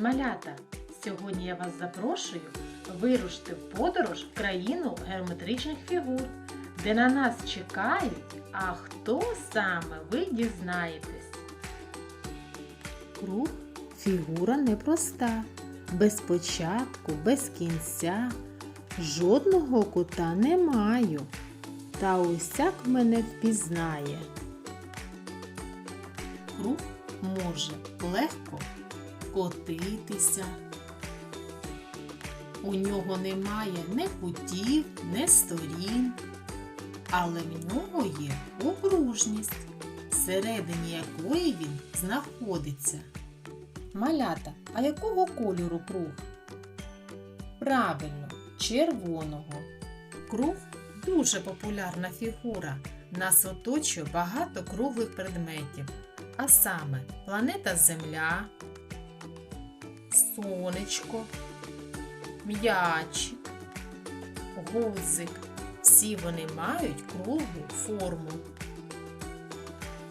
малята! Сьогодні я вас запрошую вирушити в подорож в країну геометричних фігур, де на нас чекають, а хто саме ви дізнаєтесь. Круг фігура непроста, без початку, без кінця, жодного кута не маю, та усяк мене впізнає. Круг може легко котитися. У нього немає ні кутів, ні сторін, але в нього є окружність, всередині якої він знаходиться. Малята, а якого кольору круг? Правильно, червоного. Круг дуже популярна фігура. Нас оточує багато круглих предметів, а саме планета Земля, сонечко, м'ячик, гудзик. Всі вони мають круглу форму.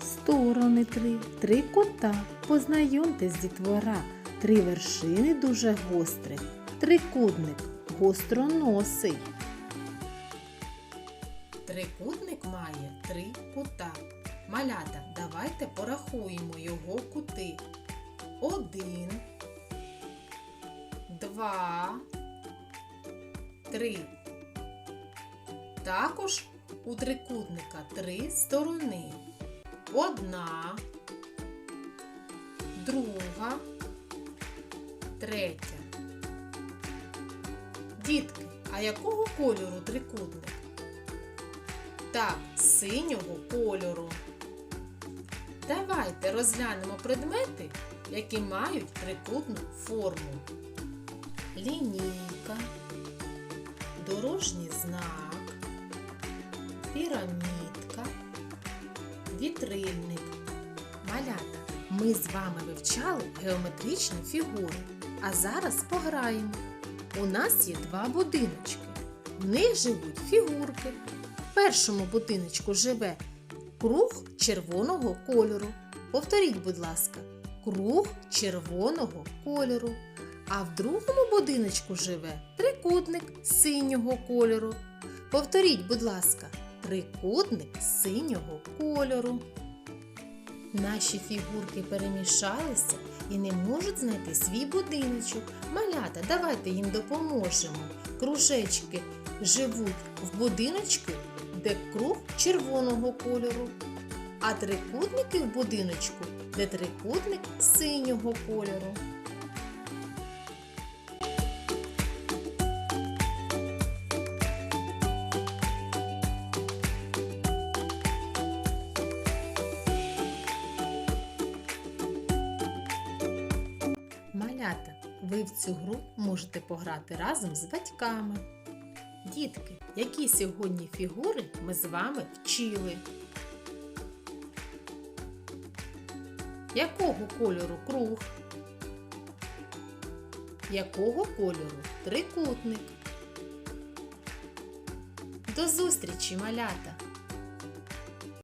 Сторони три, три кота. Познайомтесь, дітвора. Три вершини дуже гострих. Трикутник гостроносий. Трикутник має три кута. Малята, давайте порахуємо його кути. Один, два, три. Також у трикутника три сторони. Одна, друга, третя. Дітки, а якого кольору трикутник? Так, синього кольору. Давайте розглянемо предмети, які мають трикутну форму. Лінійка, дорожній знак, пірамідка, вітрильник. Малята, ми з вами вивчали геометричні фігури, а зараз пограємо. У нас є два будиночки. В них живуть фігурки. В першому будиночку живе круг червоного кольору. Повторіть, будь ласка, круг червоного кольору. А в другому будиночку живе трикутник синього кольору. Повторіть, будь ласка, трикутник синього кольору. Наші фігурки перемішалися і не можуть знайти свій будиночок. Малята, давайте їм допоможемо. Кружечки живуть в будиночку, де круг червоного кольору, а трикутники в будиночку, де трикутник синього кольору. Ви в цю гру можете пограти разом з батьками. Дітки, які сьогодні фігури ми з вами вчили? Якого кольору круг? Якого кольору трикутник? До зустрічі, малята!